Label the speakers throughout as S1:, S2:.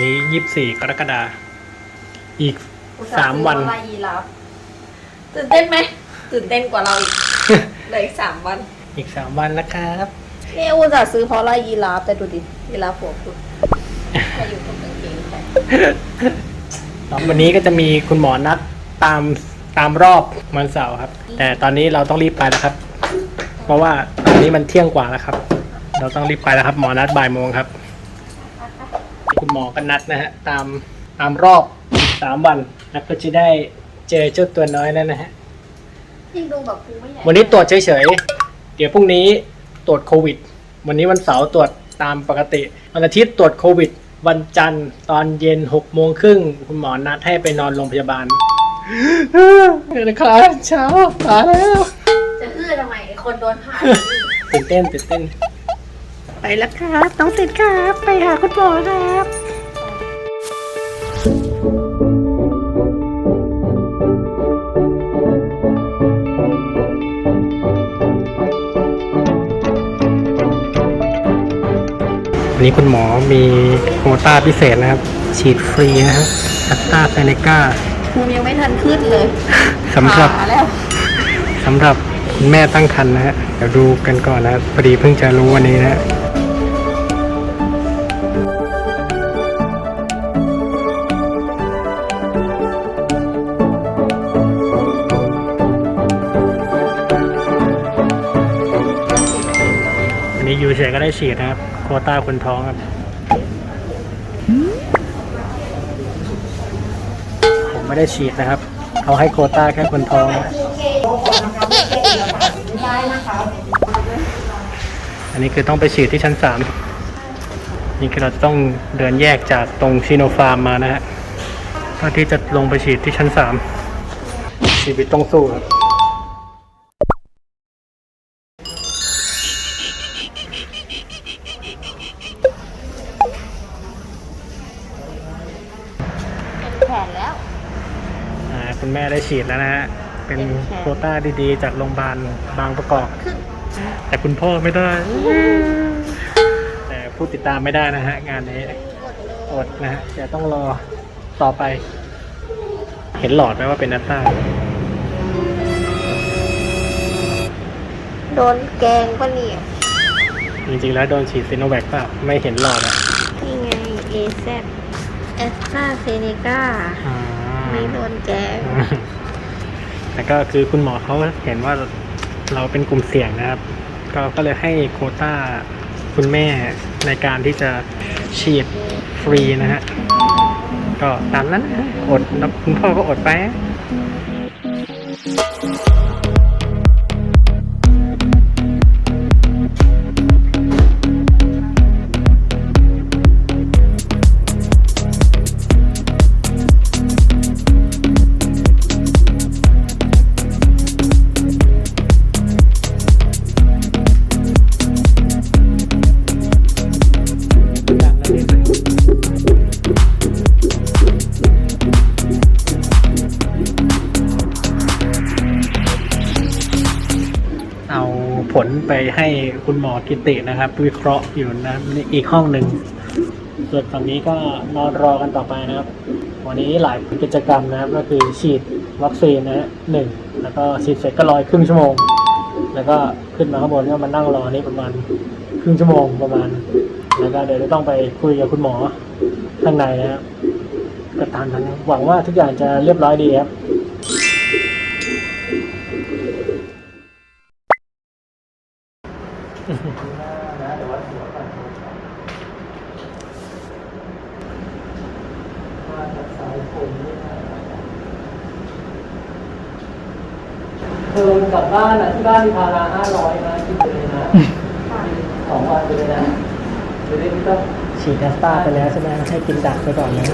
S1: นี้ยี่สิบสี่กรกฎาอีกสามวัน
S2: อุตส่ห์ซื้ออยีราฟตื่นเต้นไหมตื่นเต้นกว่าเราอีกเหลืออีกสามวัน
S1: อีกสามวันแล้วครับ
S2: นี่อุตส่าห์ซื้อเพราะอะไรยีราฟแต่ดูดิยีราฟหัวพุดมาอยู่ตรงกางเกงไป
S1: วันนี้ก็จะมีคุณหมอนัดตามตามรอบวันเสาร์ครับ แต่ตอนนี้เราต้องรีบไปแล้วครับ เพราะว่าตอนนี้มันเที่ยงกว่าแล้วครับ เราต้องรีบไปแล้วครับ หมอนัดบ่ายโมงครับ คุณหมอก็นัดนะฮะตามตามรอบอีกสามวันแล้วก็จะได้เจอเจ้าตัวน้อยแล้วนะฮะ
S2: ยิ่งดูแบบกูไม่ใหญ่
S1: วันนี้ตรวจเฉยๆ เดี๋ยวพรุ่งนี้ตรวจโควิด วันนี้วันเสาร์ตรวจตามปกติ วันอาทิตย์ตรวจโควิด วันจันทร์ตอนเย็นหกโมงครึ่งคุณหมอนัดให้ไปนอนโรงพยาบาลเดี๋ยวนะครับเช้ามาแล้ว
S2: จะฮือทำไมไอ้คนโดนผ่า
S1: ตื่นเต้นตื่นเต้น ไปแล้วครับน้องติดครับ ไปหาคุณหมอครับวันนี้คุณหมอมีโควต้าพิเศษนะครับ ฉีดฟรีนะครับแอสตราเซเนกา
S2: ภูมิยังไม่ทันขึ้นเลย
S1: สำหรับ
S2: ผ่าแล้ว
S1: สำหรับ คุณแม่ตั้งครรภ์นะฮะ เดี๋ยวดูกันก่อนนะพอดีเพิ่งจะรู้วันนี้นะฮะอันนี้ยูเฉยก็ได้ฉีดนะครับ โคต้าคนท้องครับ ผมไม่ได้ฉีดนะครับ เขาให้โคต้าแค่คนท้อง นะอันนี้คือต้องไปฉีดที่ชั้นสามนี่คือเราจะต้องเดินแยกจากตรงซีโนฟาร์มมานะฮะเพื่อที่จะลงไปฉีดที่ชั้นสามชีวิตต้องสู้ครับ
S2: เป็นแผนแล้ว
S1: อ่าคุณแม่ได้ฉีดแล้วนะฮะ เป็นโควต้าดีๆ จากโรงพยาบาลบางประกอบ แต่คุณพ่อไม่ได้ แต่ผู้ติดตามไม่ได้นะฮะ งานนี้อดนะฮะเดี๋ยวต้องรอต่อไป เห็นหลอดไหมว่าเป็นนัตต้า
S2: โดนแกงปะเนี่ย
S1: จริงๆแล้วโดนฉีดซีโนแวคเปล่าไม่เห็นหลอดอะ
S2: นี่ไง AZ แอสตราเซเนกา
S1: อ่า
S2: ไม่โดนแกง
S1: แต่ก็คือคุณหมอเขาเห็นว่าเราเป็นกลุ่มเสี่ยงนะครับ ก็ก็เลยให้โคต้าคุณแม่ในการที่จะฉีดฟรีนะฮะก็ตามนั้นนะอดคุณพ่อก็อดไป ไปให้คุณหมอกิตินะครับ วิเคราะห์อยู่นะในอีกห้องหนึ่งส่วนฝั่งนี้ก็นอนรอกันต่อไปนะครับ วันนี้หลายกิจกรรมนะครับ ก็คือฉีดวัคซีนนะฮะหนึ่งแล้วก็ฉีดเสร็จก็รออีกครึ่งชั่วโมง แล้วก็ขึ้นมาข้างบนก็มานั่งรอนี่ประมาณครึ่งชั่วโมงประมาณ แล้วก็เดี๋ยวจะต้องไปคุยกับคุณหมอข้างในนะครับก็ตามนั้นหวังว่าทุกอย่างจะเรียบร้อยดีครับ เธอกลับบ้านอะที่บ้านมีพาราห้าร้อยนะคิดไปเลยนะสองวันไปเลยนะจะได้ไม่ต้องฉีดแอสตาไปแล้วใช่ไหมให้กินดักไปก่อนนะ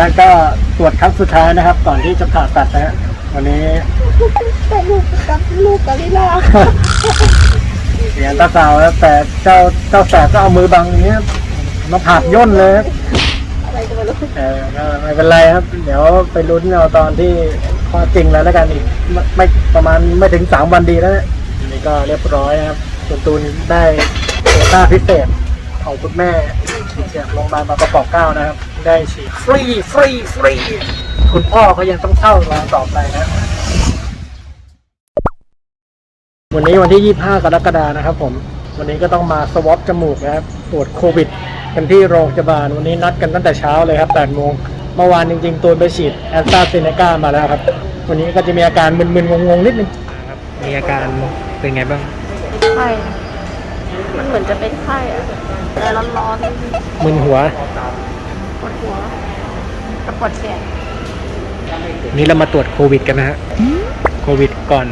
S1: ฮะก็ตรวจครั้งสุดท้ายนะครับ ก่อนที่จะผ่าตัดนะฮะวันนี้
S2: แต่ลูกกับลูกกับลิลา
S1: เสียงตาสาวแล้วแต่เจ้าเจ้าแสบก็เอามือบังอย่างเงี้ยมาผาดย่นเลยครับ
S2: อะไรก็ไม่รู้
S1: เออก็ไม่เป็นไรครับ เดี๋ยวไปลุ้นเอาตอนที่ข้อจริงแล้วแล้วกันอีกไม่ไม่ประมาณไม่ถึงสามวันดีแล้วนะอันนี่ก็เรียบร้อยนะครับส่วนตูนได้โควต้าพิเศษของคุณแม่จากโรงพยาบาลบางประกอบเกล้านะครับ ได้ฉีดฟรีฟรีฟรีคุณพ่อเขายังต้องเช่ามาต่อไปนะ วันนี้วันที่ 25 กรกฎานะครับผม วันนี้ก็ต้องมาสวอปจมูกนะครับ ตรวจโควิด กันที่โรงพยาบาล วันนี้นัดกันตั้งแต่เช้าเลยครับ 8 โมง เมื่อวานจริง ๆ ตัวไปฉีดแอสตราเซเนกามาแล้วครับ วันนี้ก็จะมีอาการมึนๆ งงๆ นิดนึงครับมีอาการเป็นไงบ้าง
S2: ไข้ มันเหมือนจะเป็นไข้อะแต่ร้อน
S1: มึนหัว
S2: ๆป วดหัวกับปวดแขน
S1: นี่เรามาตรวจโควิดกันนะฮะ โควิดก่อน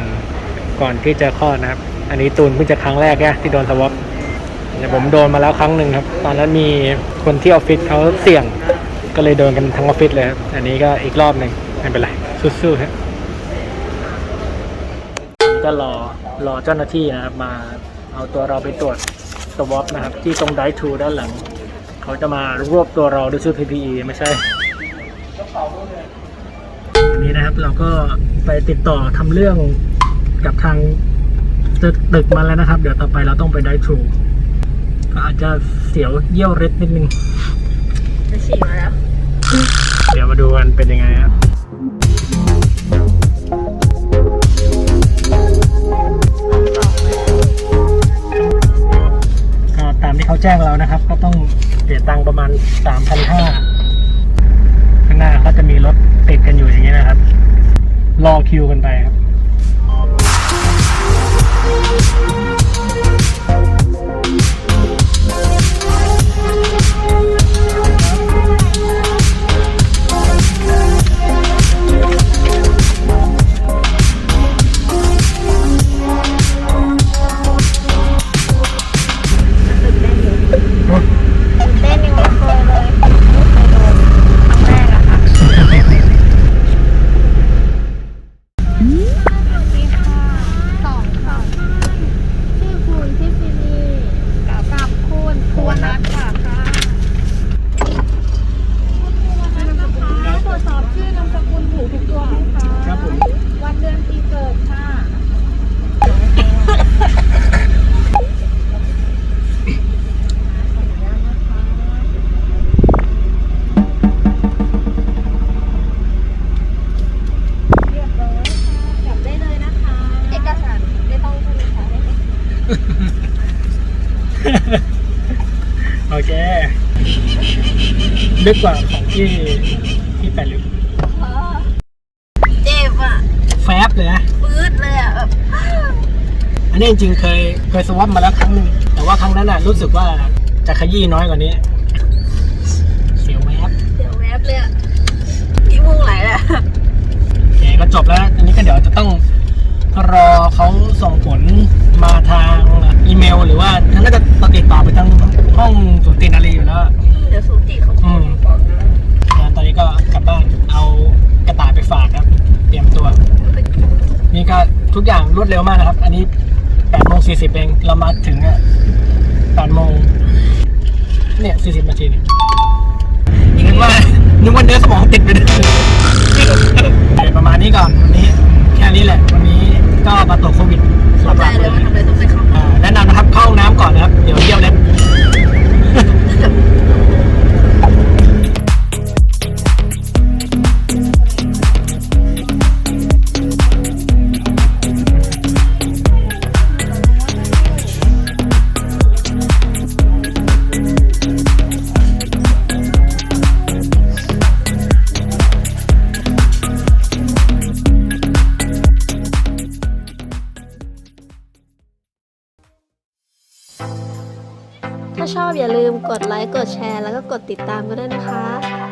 S1: ก่อนที่จะคลอดนะครับ อันนี้ตูนเพิ่งจะครั้งแรกนะที่โดนสวอปแต่ผมโดนมาแล้วครั้งหนึ่งครับ ตอนนั้นมีคนที่ออฟฟิศเขาเสี่ยง ก็เลยโดนกันทั้งออฟฟิศเลยครับ อันนี้ก็อีกรอบหนึ่งไม่เป็นไรสู้ๆครับก็รอรอเจ้าหน้าที่นะครับมาเอาตัวเราไปตรวจสวอปนะครับ ที่ตรงไดทูด้านหลัง เขาจะมารวบตัวเราด้วยชุด PPE ไม่ใช่วันนี้นะครับเราก็ไปติดต่อทำเรื่องกับทางตึกตึกมาแล้วนะครับ เดี๋ยวต่อไปเราต้องไปได้ทรูก็อาจจะเสียวเยี่ยวเร็ดนิดนึง
S2: จะฉี่มาแล้ว
S1: เดี๋ยวมาดูกันเป็นยังไงครับ แจ้งเรานะครับ ก็ต้องเสียตังค์ประมาณสามพันห้าข้างหน้าก็จะมีรถติดกันอยู่อย่างนี้นะครับ รอคิวกันไปครับ
S2: โอเคลึก
S1: กว่าของที่ที่แปดลึก
S2: เจ็บอะ
S1: แฟบเลยนะ
S2: ปื๊ดเลยอะแบบ
S1: อันนี้จริงๆเคยเคยสวอปมาแล้วครั้งหนึ่งแต่ว่าครั้งนั้นน่ะรู้สึกว่าจะขยี้น้อยกว่านี้ เสียวแวบ
S2: เดี๋ยวแวบเลยอะพี่มุ่งไหลแหละ
S1: โอเคก็จบแล้ว อันนี้ก็เดี๋ยวจะต้องรอเขาส่งผล มาทางอีเมล หรือว่าน่าจะติดต่อไปทางห้องสูตินารีอยู่แล้ว
S2: เดี๋ยวสูติเขา
S1: อืม
S2: บอกนะ
S1: งานตอนนี้ก็กลับบ้านเอากระต่ายไปฝากครับ เตรียมตัว นี่ก็ทุกอย่างรวดเร็วมากนะครับ อันนี้8โมง40เองเรามาถึงอะ8โมงเนี่ย40นาทีเนี่ยนึกว่านึกว่าเนื้อสมองติดไปด้วยไปประมาณนี้ก่อนวันนี้ แค่นี้แหละ วันนี้ก็มาตรวจโควิด
S2: ดไลค์ กดแชร์ แล้วก็กดติดตามกันด้วยนะคะ